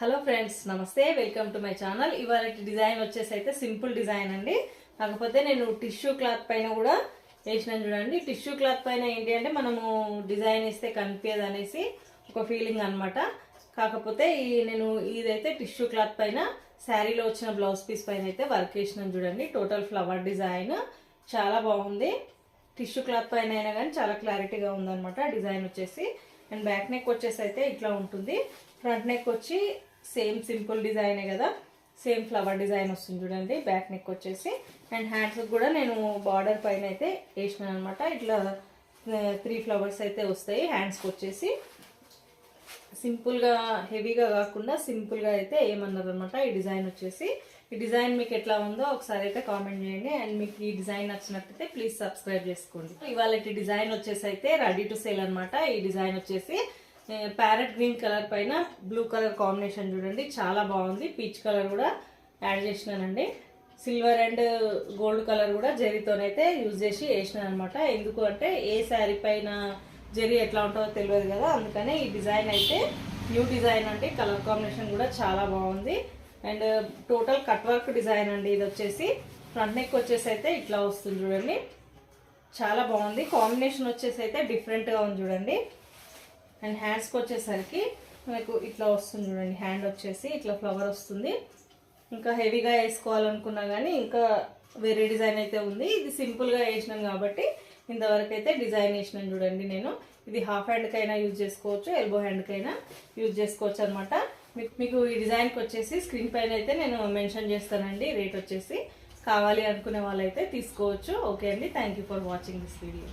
Hello friends నమస్తే welcome to my channel. ఇవాళ design వచ్చేసి అయితే సింపుల్ డిజైన్ అండి. కాకపోతే నేను టిష్యూ క్లాత్ పైన కూడా వేసినాను చూడండి. టిష్యూ క్లాత్ పైన ఏంటి అంటే మనము డిజైన్ ఇస్తే కనిపించదు అనేసి ఒక ఫీలింగ్ అనమాట కాకపోతే ఈ నేను ఇదైతే టిష్యూ క్లాత్ పైన శారీలో వచ్చిన బ్లౌజ్ పీస్ పైన అయితే వర్క్ వేసినాను చూడండి. టోటల్ ఫ్లవర్ డిజైన్ చాలా బాగుంది. టిష్యూ క్లాత్ పైన అయినా కానీ చాలా క్లారిటీగా ఉందన్నమాట డిజైన్ వచ్చేసి. అండ్ బ్యాక్ నెక్ వచ్చేసి అయితే ఇట్లా ఉంటుంది. ఫ్రంట్ నెక్ వచ్చి సేమ్ సింపుల్ డిజైనే కదా? సేమ్ ఫ్లవర్ డిజైన్ వస్తుంది చూడండి. బ్యాక్ నెక్ వచ్చేసి. అండ్ హ్యాండ్స్ కూడా నేను బార్డర్ పైన అయితే వేసినాను అనమాట ఇట్లా త్రీ ఫ్లవర్స్ అయితే వస్తాయి. హ్యాండ్స్కి వచ్చేసి. సింపుల్గా హెవీగా కాకుండా సింపుల్గా అయితే ఏమన్నారు అనమాట ఈ డిజైన్ వచ్చేసి. ఈ డిజైన్ మీకు ఎట్లా ఉందో ఒకసారి అయితే కామెంట్ చేయండి. అండ్ మీకు ఈ డిజైన్ నచ్చినట్టయితే ప్లీజ్ సబ్స్క్రైబ్ చేసుకోండి. ఇవాళ డిజైన్ వచ్చేసి అయితే రెడీ టు సేల్ అనమాట ఈ డిజైన్ వచ్చేసి ప్యారెట్ గ్రీన్ కలర్ పైన బ్లూ కలర్ కాంబినేషన్ చూడండి. చాలా బాగుంది. పీచ్ కలర్ కూడా యాడ్ చేసినానండి. సిల్వర్ అండ్ గోల్డ్ కలర్ కూడా జరీతోనైతే యూజ్ చేసి వేసినాను అనమాట ఎందుకు అంటే ఏ శారీ పైన జరీ ఎట్లా ఉంటుందో తెలియదు కదా. అందుకనే ఈ డిజైన్ అయితే న్యూ డిజైన్ అంటే కలర్ కాంబినేషన్ కూడా చాలా బాగుంది. And total cut work design అండి ఇది వచ్చేసి. ఫ్రంట్ నెక్ వచ్చేసి అయితే ఇట్లా వస్తుంది చూడండి. చాలా బాగుంది. కాంబినేషన్ వచ్చేసి అయితే డిఫరెంట్గా ఉంది చూడండి. అండ్ హ్యాండ్స్కి వచ్చేసరికి మనకు ఇట్లా వస్తుంది చూడండి హ్యాండ్ వచ్చేసి ఇట్లా ఫ్లవర్ వస్తుంది. ఇంకా హెవీగా వేసుకోవాలనుకున్నా కానీ ఇంకా వేరే డిజైన్ అయితే ఉంది. ఇది సింపుల్గా వేసినాం కాబట్టి ఇంతవరకు అయితే డిజైన్ వేసినాను చూడండి నేను. ఇది హాఫ్ హ్యాండ్కైనా యూజ్ చేసుకోవచ్చు ఎల్బో హ్యాండ్కైనా యూజ్ చేసుకోవచ్చు అనమాట మీకు మీకు ఈ డిజైన్కి వచ్చేసి స్క్రీన్ పైన అయితే నేను మెన్షన్ చేస్తానండి రేట్ వచ్చేసి. కావాలి అనుకునే వాళ్ళైతే తీసుకోవచ్చు. ఓకే అండి thank you for watching this video.